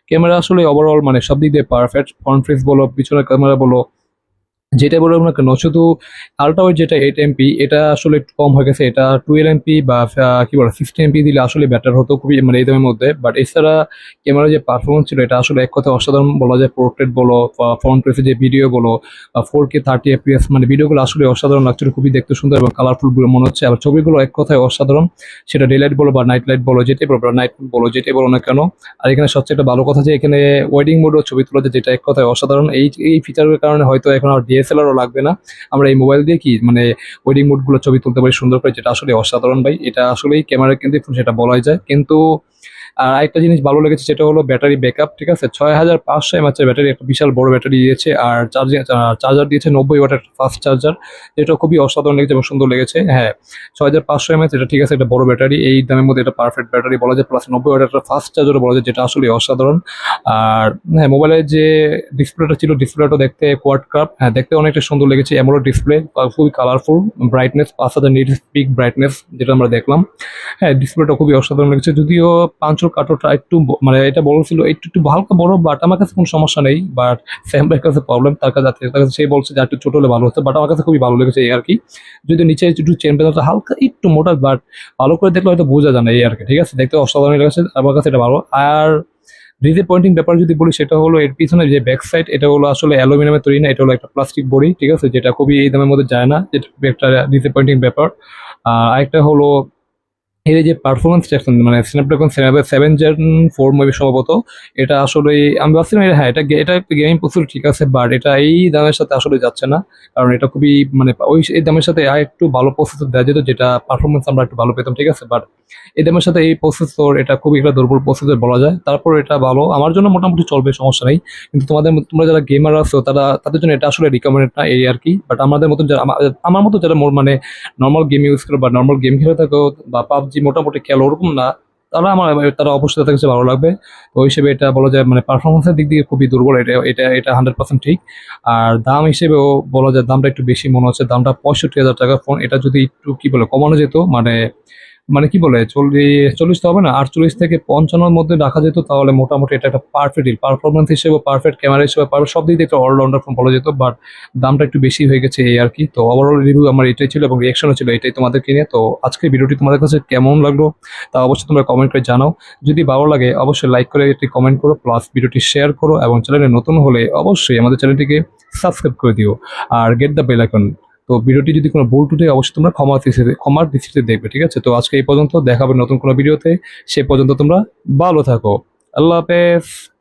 ক্যামেরা আসলে ওভারঅল মানে সব দিক দিয়ে পারফেক্ট ফ্রন্ট ফেস বলো, পিছনের ক্যামেরা বলো যেটা বলো না কেন শুধু আলট্রা ওয়াইড যেটা এইট এমপি এটা আসলে একটু কম হয়ে গেছে। এটা টুয়েলভ এমপি বা কি বলো সিক্সটিন এমপি দিলে আসলে ব্যাটার হতো খুবই মানে এই দামের মধ্যে। বাট এছাড়া ক্যামেরার যে পারফরমেন্স ছিল, এটা আসলে এক কথায় অসাধারণ বলা যায় পোর্ট্রেট বলো, বা ফ্রন্ট ফেসে যে ভিডিও বলো, বা ফোর কে থার্টি এফপিএস মানে ভিডিওগুলো আসলে অসাধারণ লাগছিল, খুবই দেখতে সুন্দর এবং কালারফুল মনে হচ্ছে। আর ছবিগুলো এক কথায় অসাধারণ, সেটা ডে লাইট বলো বা নাইট লাইট বলো, যেটাই বলো বা নাইট বলো, যেটাই বলো না কেন। আর এখানে সবচেয়ে একটা ভালো কথা যে, এখানে ওয়েডিং মোডও ছবি তোলা যেটা এক কথায় অসাধারণ। এই এই ফিচারের কারণে হয়তো এখন আর ডিএসএলআরও লাগবে না। আমরা এই মোবাইল দিয়ে কি মানে ওয়েডিং মোডগুলো ছবি তুলতে পারি সুন্দর করে, যেটা আসলে অসাধারণ ভাই। এটা আসলেই ক্যামেরা কিন্তু সেটা বলাই যায়। কিন্তু আর একটা জিনিস ভালো লেগেছে, সেটা হলো ব্যাটারি ব্যাকআপ, ঠিক আছে? ছয় হাজার পাঁচশো এমএচের ব্যাটারি, একটা বিশাল বড় ব্যাটারি দিয়েছে, আর চার্জিং চার্জার দিয়েছে নব্বই ওয়াটের ফাস্ট চার্জার যেটা খুবই অসাধারণ লেগেছে এবং সুন্দর লেগেছে। হ্যাঁ ছয় হাজার পাঁচশো এমএচ এটা ঠিক আছে একটা বড় ব্যাটারি, এই দামের মধ্যে এটা পারফেক্ট ব্যাটারি বলা যায় প্লাস নব্বই ওয়াটের একটা ফাস্ট চার্জারও বলা যায়, যেটা আসলে অসাধারণ। আর হ্যাঁ মোবাইলের যে ডিসপ্লেটা ছিল ডিসপ্লেটা দেখতে কোয়াড কাপ হ্যাঁ দেখতে অনেকটা সুন্দর লেগেছে এমোলো ডিসপ্লে খুবই কালারফুল ব্রাইটনেস পাঁচ হাজার নিট পিক ব্রাইটনেস যেটা আমরা দেখলাম। হ্যাঁ ডিসপ্লেটা খুবই অসাধারণ লেগেছে, যদিও পাঁচশো কাটোটা, একটু মানে এটা বড় ছিল, একটু একটু হালকা বড় বাট আমার কাছে কোনো সমস্যা নেই বাট স্যামবের কাছে প্রবলেম তার কাছে তার কাছে সে বলছে যে একটু ছোট হলে ভালো হতো বাট আমার কাছে খুবই ভালো লেগেছে এই আর কি যদি নিচে একটু চেন পেতে হালকা একটু মোটা বাট ভালো করে দেখলে হয়তো বোঝা যায় না এই আর কি ঠিক আছে? দেখতে অসাধারণ লেগেছে, আমার কাছে এটা ভালো। আর ডিসঅ্যাপয়েন্টিং ব্যাপার যদি বলি, সেটা হলো এর পিছনে যে ব্যাক সাইড এটা হলো আসলে অ্যালুমিনিয়ামের তৈরি না, এটা হলো একটা প্লাস্টিক বডি, ঠিক আছে? যেটা খুবই এই দামের মধ্যে যায় না, যেটা একটা ডিসঅ্যাপয়েন্টিং ব্যাপার। আর আরেকটা হলো এর যে পারফরমেন্স মানে স্ন্যাপড্রাগন সেভেন জেন ফোর মুভি সম্ভবত, এটা আসলে আমি ভাবছিলাম এটা- হ্যাঁ এটা এটা গেমিং প্রচুর ঠিক আছে বাট এটা এই দামের সাথে আসলে যাচ্ছে না, কারণ এটা খুবই মানে ওই, এই দামের সাথে আর একটু ভালো প্রসেসর দেওয়া যেত, যেটা পারফরমেন্স আমরা একটু ভালো পেতাম, ঠিক আছে বাট এই দামের সাথে এই প্রসেসর এটা খুবই একটা দুর্বল প্রসেসর বলা যায়। তারপর এটা ভালো। আমার জন্য মোটামুটি চলবে, সমস্যা নেই। কিন্তু তোমাদের তোমরা যারা গেমার আছো, তারা তাদের জন্য এটা আসলে রিকমেন্ডেড না এই আর কি। বাট আমাদের মতন যারা আমার মতো যারা মানে নর্মাল গেম ইউজ করো বা নর্মাল গেম খেলে থাকো বা পাবজি মোটামুটি খেলো, ওরকম না, তারা আমার তারা অবশ্যই তাদের কাছে ভালো লাগবে। তো ওই হিসেবে এটা বলা যায় মানে পারফরমেন্সের দিক দিয়ে খুবই দুর্বল, এটা এটা এটা হান্ড্রেড পার্সেন্ট ঠিক। আর দাম হিসেবেও বলা যায় দামটা একটু বেশি মনে হচ্ছে। দামটা পঁয়ষট্টি হাজার টাকা। ফোন এটা যদি একটু কি বলে কমানো যেত মানে মানে কি বলে, চল্লিশ চল্লিশ তো হবে না, আটচল্লিশ থেকে পঞ্চান্নর মধ্যে রাখা যেত, তাহলে মোটামুটি এটা একটা পারফেক্ট ডিল পারফরমেন্স হিসেবে পারফেক্ট ক্যামেরা হিসেবে পারফেক্ট সব দিক দিয়ে একটা অলরাউন্ডার ফোন বলা যেত বাট দামটা একটু বেশি হয়ে গেছে এই আর কি। তো ওভারঅল রিভিউ আমার এটাই ছিল এবং রিয়াকশনও ছিল, এটাই তোমাদেরকে নিয়ে। তো আজকের ভিডিওটি তোমাদের কাছে কেমন লাগল, তা অবশ্যই তোমরা কমেন্ট করে জানাও। যদি ভালো লাগে, অবশ্যই লাইক করে একটি কমেন্ট করো প্লাস ভিডিওটি শেয়ার করো, এবং চ্যানেলে নতুন হলে অবশ্যই আমাদের চ্যানেলটিকে সাবস্ক্রাইব করে দিও। আর গেট দ্য বেল আইকন তো ভিডিওটি যদি কোনো ভুল টুটে অবশ্যই তোমরা ক্ষমা দৃষ্টিতে, ক্ষমার দৃষ্টিতে দেখবে, ঠিক আছে? তো আজকে এই পর্যন্ত, দেখাবে নতুন কোনো ভিডিওতে। সে পর্যন্ত তোমরা ভালো থাকো। আল্লাহ হাফেজ।